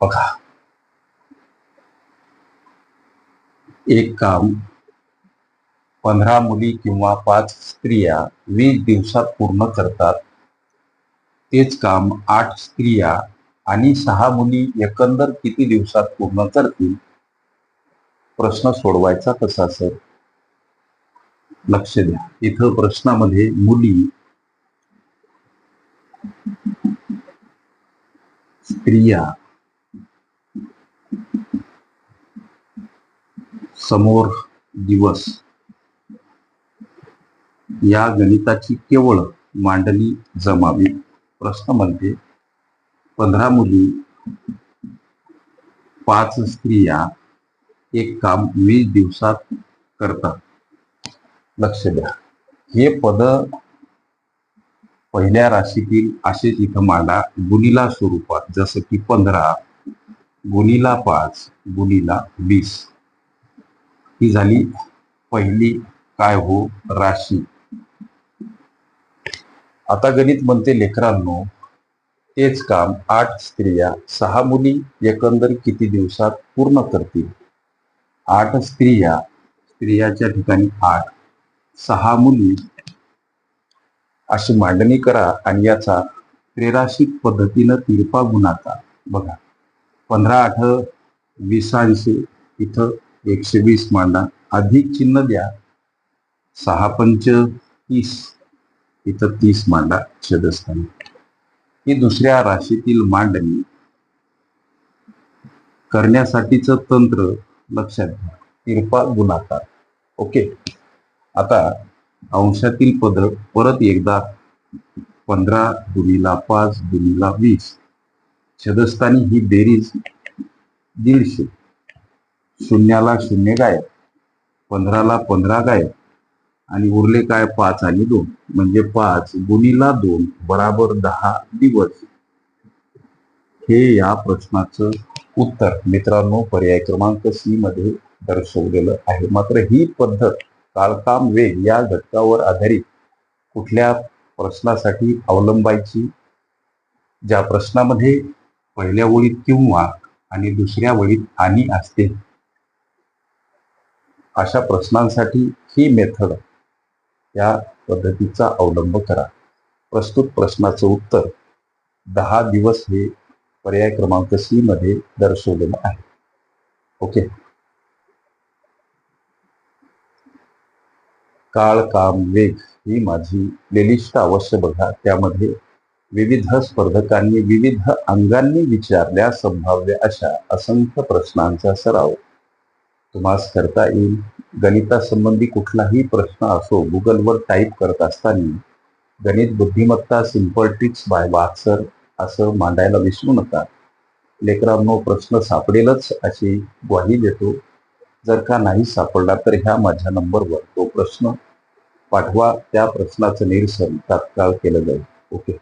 बघा. एक काम पंधरा मुली किंवा पाच स्त्रिया वीस दिवसात पूर्ण करतात. तेच काम आठ स्त्रिया आणि सहा मुली एकंदर किती दिवसात पूर्ण करतील? प्रश्न सोडवायचा कसा सर? लक्ष द्या. इथं प्रश्नामध्ये मुली स्त्रिया समोर दिवस. या गणिताची केवळ मांडणी जमावी. प्रश्न म्हणते पंधरा मुली पाच स्त्रिया एक काम वीस दिवसात करतात. लक्ष द्या. हे पद पहिल्या राशीतील असेच इथं मांडा. गुणीला स्वरूपात जसं की पंधरा गुणीला पाच गुणीला वीस. ही झाली पहिली काय हो? राशी. आता गणित म्हणते लेकरांनो तेच काम आठ स्त्रिया सहा मुली एकंदर किती दिवसात पूर्ण करतील? आठ स्त्रिया स्त्रियाच्या ठिकाणी आठ. सहा मुली अशी मांडणी करा आणि याचा त्रेराशिक पद्धतीनं तिरपा गुणाचा बघा. पंधरा आठ वीसांशी इथं एकशे वीस मांडा. अधिक चिन्ह द्या. सहा पंच तीस. इथं तीस मांडा छेदस्थानी. ही दुसऱ्या राशीतील मांडणी करण्यासाठीच तंत्र लक्षात घ्या. तिरपा गुणाकार. ओके? आता अंशातील पद परत एकदा पंधरा दुनीला पाच दुनीला वीस. छदस्थानी ही बेरीज दीडशे. शून्याला शून्य गायब पंधराला पंधरा गायब आणि उरले काय पाच आणि दोन. म्हणजे पाच गुणीला दोन बराबर दहा दिवस. हे या प्रश्नाचं उत्तर मित्रांनो पर्याय क्रमांक सी मध्ये दर्शवलेलं आहे. मात्र ही पद्धत काळकाम वेग या घटकावर आधारित कुठल्या प्रश्नासाठी अवलंबायची? ज्या प्रश्नामध्ये पहिल्या ओळीत किंवा आणि दुसऱ्या वळीत आणि असते अशा प्रश्नांसाठी ही मेथड या पद्धतीचा अवलंब करा. प्रस्तुत प्रश्नाचं उत्तर दहा दिवस हे पर्याय क्रमांक सी मध्ये दर्शवलेलं आहे. ओके? काळ काम वेग ही माझी प्लेलिस्ट अवश्य बघा. त्यामध्ये विविध स्पर्धकांनी विविध अंगांनी विचारल्या संभाव्य अशा असंख्य प्रश्नांचा सराव तुम्हाला करता येईल. गणितासंबंधी कुठलाही प्रश्न असो गुगलवर टाईप करत असताना गणित बुद्धिमत्ता सिंपल ट्रिक्स बाय वाक्सर असं मांडायला विसरू नका. लेकरांनो प्रश्न सापडेलच अशी ग्वाही देतो. जर का नाही सापडला तर ह्या माझ्या नंबरवर तो प्रश्न पाठवा. त्या प्रश्नाचं निरसन तात्काळ केलं जाईल. ओके.